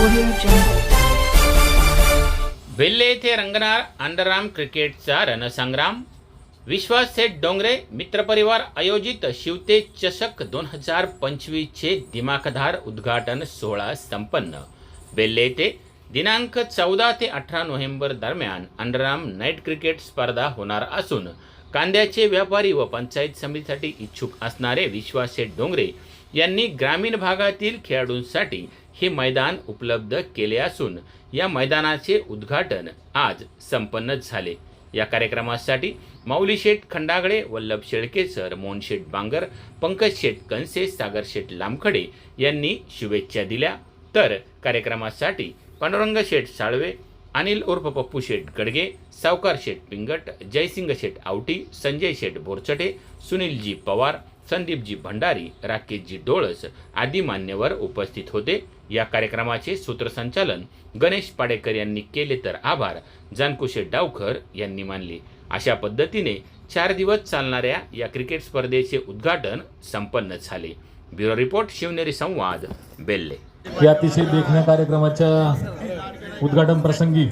Audio Velhe येथे रंगणार underarm क्रिकेटचा रणसंग्राम. विश्वास सेठ डोंगरे मित्रपरिवार आयोजित शिवते चषक दोन हजार पंचवीसचे दिमाखदार उद्घाटन सोहळा संपन्न. बेल्ले येथे दिनांक चौदा ते अठरा नोव्हेंबर दरम्यान अंडरआर्म नाईट क्रिकेट स्पर्धा होणार असून कांद्याचे व्यापारी व पंचायत समितीसाठी इच्छुक असणारे विश्वास सेठ डोंगरे यांनी ग्रामीण भागातील खेळाडूंसाठी हे मैदान उपलब्ध केले असून या मैदानाचे उद्घाटन आज संपन्न झाले. या कार्यक्रमासाठी माऊली शेठ खंडागळे वल्लभ शेळके सर मोहन शेठ बांगर पंकज शेठ कनसे सागर शेठ लामखडे यांनी शुभेच्छा दिल्या. तर कार्यक्रमासाठी पांडुरंग शेठ साळवे अनिल उर्फ पप्पू शेठ गडगे सावकार शेठ पिंगट जयसिंग शेठ आवटी संजय शेठ बोरचटे सुनीलजी पवार संदीपजी भंडारी राकेशजी डोळस आदी मान्यवर उपस्थित होते. या कार्यक्रमाचे सूत्रसंचालन गणेश पाडेकर यांनी केले तर आभार. जानकुशे डावकर यांनी मानले. अशा पद्धतीने चार दिवस चालणाऱ्या या क्रिकेट स्पर्धेचे उद्घाटन संपन्न झाले. ब्युरो रिपोर्ट शिवनेरी संवाद बेल्ले. या अतिशय देखण्या कार्यक्रमाच्या उद्घाटन प्रसंगी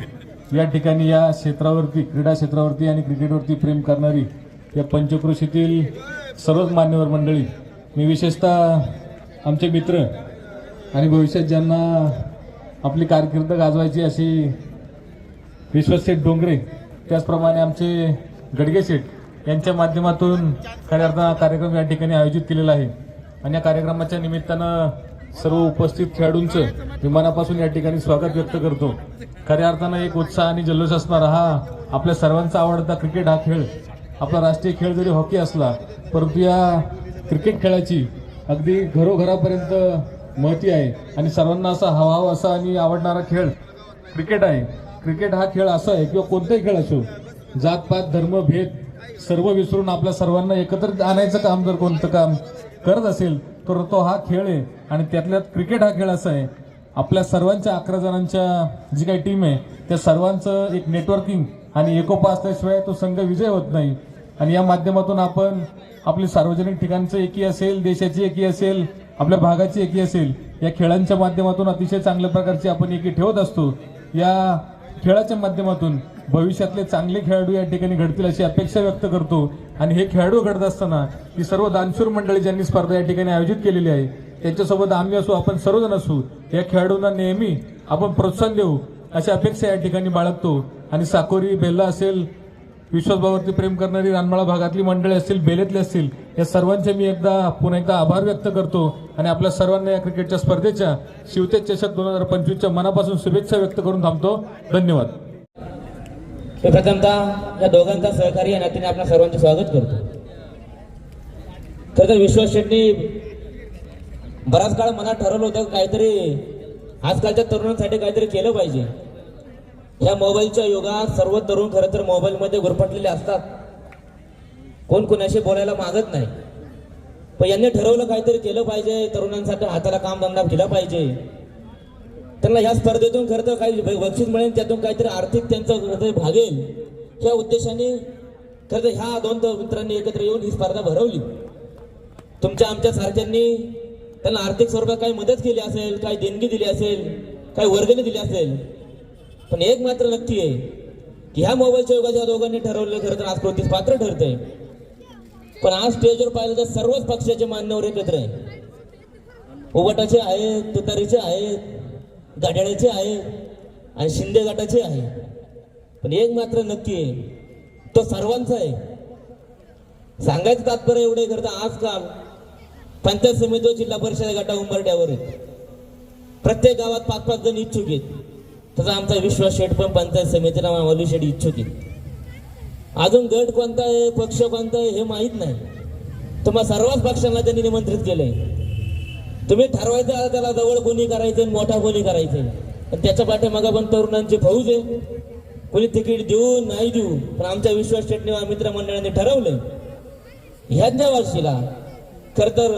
या ठिकाणी या क्षेत्रावरती क्रीडा क्षेत्रावरती आणि क्रिकेटवरती प्रेम करणारी या पंचक्रोशीतील सर्वच मान्यवर मंडळी मी विशेषतः आमचे मित्र आणि भविष्यात ज्यांना आपली कारकीर्द गाजवायची अशी विश्वशेठ डोंगरे त्याचप्रमाणे आमचे गडगे शेठ यांच्या माध्यमातून खऱ्या अर्थानं कार्यक्रम या ठिकाणी आयोजित केलेला आहे. आणि या कार्यक्रमाच्या निमित्तानं सर्व उपस्थित खेळाडूंचं विमानापासून या ठिकाणी स्वागत व्यक्त करतो. खऱ्या अर्थानं एक उत्साह आणि जल्लोष असणारा हा आपल्या सर्वांचा आवडता क्रिकेट हा खेळ. आपला राष्ट्रीय खेळ जरी हॉकी असला परंतु या क्रिकेट खेळाची अगदी घरोघरापर्यंत महती आहे. आणि सर्वांना असा हवा असा आणि आवडणारा खेळ क्रिकेट आहे. क्रिकेट हा खेळ असा आहे किंवा कोणताही खेळ असो जातपात धर्म भेद सर्व विसरून आपल्या सर्वांना एकत्र आणायचं काम जर कोणतं काम करत असेल तर तो हा खेळ आहे. आणि त्यातल्यात क्रिकेट हा खेळ असा आहे. आपल्या सर्वांच्या अकरा जणांच्या जी काही टीम आहे त्या सर्वांचं एक नेटवर्किंग आणि एकोपा असल्याशिवाय तो संघ विजय होत नाही. आणि या माध्यमातून आपण आपली सार्वजनिक ठिकाणचं एकी असेल देशाची एकी असेल आपल्या भागाची एकी असेल या खेळांच्या माध्यमातून अतिशय चांगल्या प्रकारची आपण एकी ठेवत असतो. या खेळाच्या माध्यमातून भविष्यातले चांगले खेळाडू या ठिकाणी घडतील अशी अपेक्षा व्यक्त करतो. आणि हे खेळाडू घडत असताना ही सर्व दानशूर मंडळी ज्यांनी स्पर्धा या ठिकाणी आयोजित केलेली आहे त्यांच्यासोबत आम्ही असू आपण सर्वजण असू या खेळाडूंना नेहमी आपण प्रोत्साहन देऊ अशी अपेक्षा या ठिकाणी बाळगतो. आणि साकोरी बेल्ला असेल विश्वासभावावरती प्रेम करणारी रानमाळा भागातली मंडळी असतील बेलेतले असतील या सर्वांचे मी एकदा पुन्हा एकदा आभार व्यक्त करतो आणि आपल्या सर्वांना या क्रिकेटच्या स्पर्धेच्या शिवतेज चषक दोन हजार पंचवीसच्या मनापासून शुभेच्छा व्यक्त करून थांबतो. धन्यवाद. मी प्रथमतः या दोघांचा सहकारी या नात्याने आपल्या सर्वांचे स्वागत करतो. खरं तर विश्वास शेट्टी बराच काळ मनात ठरवलं होतं काहीतरी आजकालच्या तरुणांसाठी काहीतरी केलं पाहिजे. या मोबाईलच्या युगात सर्व तरुण खरं तर मोबाईलमध्ये गुरफटलेले असतात. कोण कोणाशी बोलायला मागत नाही. पण यांनी ठरवलं काहीतरी केलं पाहिजे तरुणांसाठी हाताला काम धंदा केला पाहिजे. त्यांना ह्या स्पर्धेतून खरं तर काही बक्षीस मिळेल त्यातून काहीतरी आर्थिक त्यांचं हृदय भागेल. या उद्देशाने खरं तर ह्या दोन मित्रांनी एकत्र येऊन ही स्पर्धा भरवली. तुमच्या आमच्या सारख्यांनी त्यांना आर्थिक स्वरूपात काही मदत केली असेल काही देणगी दिली असेल काही वर्गणी दिली असेल पण एक मात्र नक्की आहे की ह्या मोबाईलच्या युगात या दोघांनी ठरवलं खरं तर आज कृतीस पात्र ठरतंय. पण आज स्टेजवर पाहिलं तर सर्वच पक्षाचे मान्यवर एकत्र आहे. उबटाचे आहेत तुतारीचे आहेत गाड्याचे आहेत आणि शिंदे गटाचे आहे पण एक मात्र नक्की आहे तो सर्वांचा आहे. सांगायचं तात्पर्य एवढे करता आजकाल पंचायत समिती जिल्हा परिषद गटा उंबरड्यावर आहेत. प्रत्येक गावात पाच पाच जण इच्छुक आहेत. तसा आमचा विश्वास शेठ पण पंचायत समितीला माऊली शेठ इच्छुक. अजून गट कोणता आहे पक्ष कोणता आहे हे माहीत नाही. तुम्हाला सर्वच पक्षांना त्यांनी निमंत्रित केलंय. तुम्ही ठरवायचं त्याला जवळ कोणी करायचं आणि मोठा कोणी करायचं पण त्याच्या पाठीमागं पण तरुणांची फौज आहे. कोणी तिकीट देऊ नाही देऊ पण आमच्या विश्वास शेठने मित्रमंडळाने ठरवलं ह्याच वर्षीला खर तर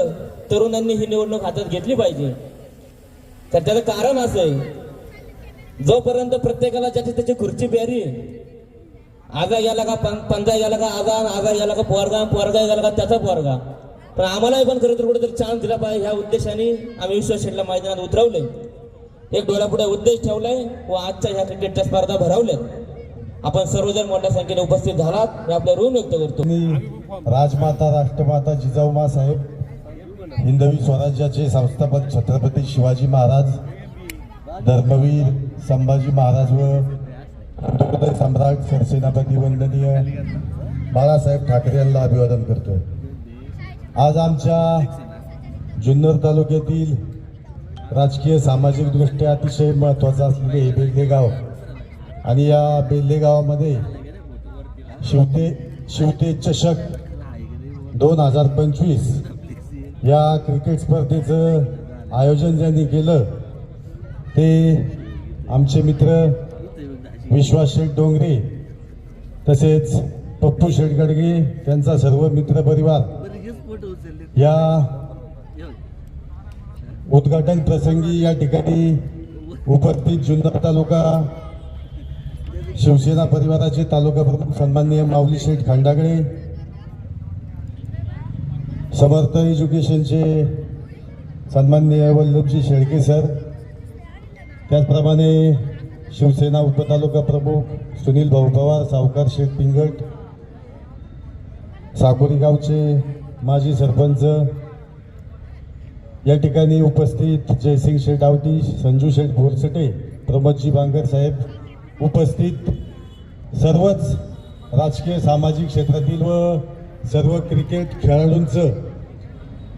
तरुणांनी ही निवडणूक हातात घेतली पाहिजे. तर त्याचं कारण असं आहे जोपर्यंत प्रत्येकाला ज्याची त्याची खुर्ची प्यारी आहे आजा याला का पं- पंजा गेला का आजा आजा याला का पोरगा पोरगा याला का त्याचा पोरगा. पण आम्हालाही पण खरं तर कुठेतरी चान्स दिला पाहिजे ह्या उद्देशाने आम्ही विश्वास शेठला मैदानात उतरवले एक डोळ्यापुढे उद्देश ठेवलाय व आजच्या ह्या क्रिकेटच्या स्पर्धा भरवल्यात. आपण सर्वजण मोठ्या संख्येने उपस्थित झालात. मी आपला ऋण व्यक्त करतो. मी राजमाता राष्ट्रमाता जिजाऊमा साहेब हिंदवी स्वराज्याचे संस्थापक छत्रपती शिवाजी महाराज धर्मवीर संभाजी महाराज व सम्राट सरसेनापती वंदनीय बाळासाहेब ठाकरे यांना अभिवादन करतो आज आमच्या जुन्नर तालुक्यातील राजकीय सामाजिक दृष्ट्या अतिशय महत्त्वाचं असलेले हे बेल्ले गाव आणि या बेल्ले गावामध्ये शिवते शिवते चषक दोन हजार पंचवीस या क्रिकेट स्पर्धेचं आयोजन ज्यांनी केलं ते आमचे मित्र विश्वास शेठ डोंगरे तसेच पप्पू शेठ गडगे त्यांचा सर्व मित्र परिवार या उद्घाटन प्रसंगी या ठिकाणी उपस्थित जुन्नर तालुका शिवसेना परिवाराचे तालुका प्रमुख सन्माननीय माऊली शेठ खंडागळे समर्थ एज्युकेशनचे सन्माननीय वल्लभजी शेळके सर त्याचप्रमाणे शिवसेना उपतालुका प्रमुख सुनील भाऊ पवार सावकार शेठ पिंगट साकोरी गावचे माजी सरपंच या ठिकाणी उपस्थित जयसिंग शेठ आवटी संजू शेठ बोरसटे प्रमोदजी बांगर साहेब उपस्थित. सर्वच राजकीय सामाजिक क्षेत्रातील व सर्व क्रिकेट खेळाडूंचं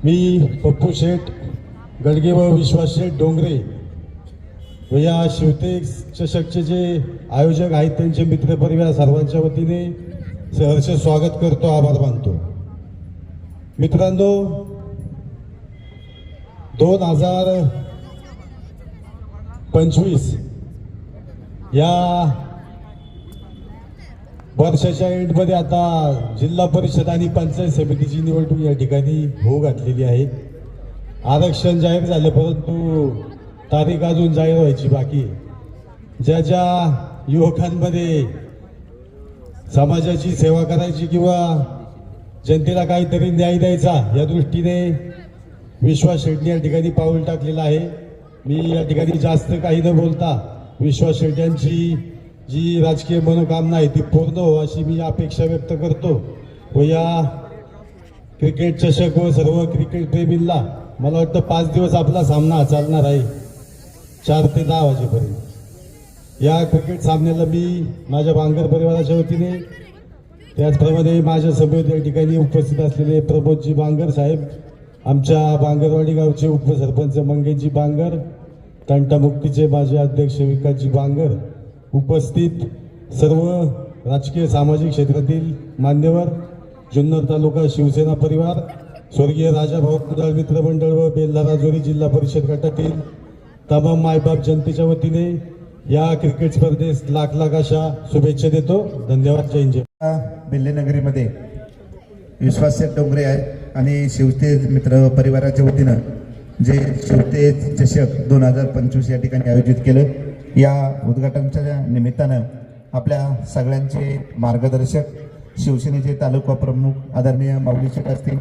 मी पप्पू शेठ गडगे व विश्वास शेठ डोंगरे व या शिवते चषकचे जे आयोजक आहेत त्यांचे मित्रपरिवार सर्वांच्या वतीने सहर्ष स्वागत करतो आभार मानतो. मित्रांनो दोन हजार पंचवीस या वर्षाच्या एंडमध्ये आता जिल्हा परिषद आणि पंचायत समितीची निवडणूक या ठिकाणी होऊ घातलेली आहे. आरक्षण जाहीर झालं परंतु तारीख अजून जाहीर व्हायची बाकी. ज्या ज्या युवकांमध्ये समाजाची सेवा करायची किंवा जनतेला काहीतरी न्याय द्यायचा या दृष्टीने विश्वास शेट्टी या ठिकाणी पाऊल टाकलेलं आहे. मी या ठिकाणी जास्त काही न बोलता विश्वास शेट्ट्यांची जी राजकीय मनोकामना आहे ती पूर्ण हो अशी मी अपेक्षा व्यक्त करतो. व या क्रिकेट चषक व सर्व क्रिकेट प्रेमींना मला वाटतं पाच दिवस आपला सामना चालणार आहे. चार ते दहा वाजेपर्यंत. या क्रिकेट सामन्याला मी माझ्या बांगर परिवाराच्या वतीने त्याचप्रमाणे माझ्या समेत या ठिकाणी उपस्थित असलेले प्रमोदजी बांगर साहेब आमच्या बांगरवाडी गावचे उपसरपंच मंगेशजी बांगर तंटामुक्तीचे माजी अध्यक्ष विकासजी बांगर उपस्थित सर्व राजकीय सामाजिक क्षेत्रातील मान्यवर जुन्नर तालुका शिवसेना परिवार स्वर्गीय राजाभाऊ कुडाळ मित्रमंडळ व बेल्ला राजोरी जिल्हा परिषद गटातील तमाम मायबाप जनतेच्या वतीने या क्रिकेट स्पर्धेस लाख लाख अशा शुभेच्छा देतो. धन्यवाद. जय हिंद. जय बेल्लेनगरीमध्ये डोंगरे आहेत आणि शिवते मित्र परिवाराच्या वतीनं जे शिवते चषक दोन हजार पंचवीस या ठिकाणी आयोजित केलं या उद्घाटनाच्या निमित्तानं आपल्या सगळ्यांचे मार्गदर्शक शिवसेनेचे तालुका प्रमुख आदरणीय माऊली शेठ असतील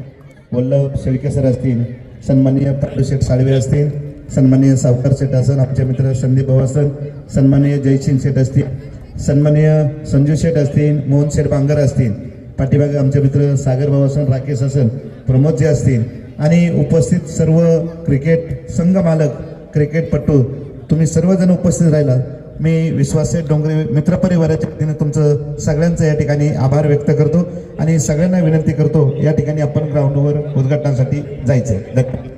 वल्लभ शेळके सर असतील सन्माननीय पांडू शेठ साळवे असतील सन्माननीय सावकार सेठ असन आमचे मित्र संदीप भाऊ असन सन्माननीय जयसिंग सेठ असतील सन्माननीय संजू शेठ असतील मोहन शेठ बांगर असतील पाठीमागे आमचे मित्र सागर भाऊ असन राकेश असन प्रमोदजी असतील आणि उपस्थित सर्व क्रिकेट संघ मालक क्रिकेटपटू तुम्ही सर्वजण उपस्थित राहिला. मी विश्वासचे डोंगरे मित्रपरिवाराच्या वतीने तुमचं सगळ्यांचं या ठिकाणी आभार व्यक्त करतो आणि सगळ्यांना विनंती करतो या ठिकाणी आपण ग्राउंडवर उद्घाटनासाठी जायचं धन्यवाद.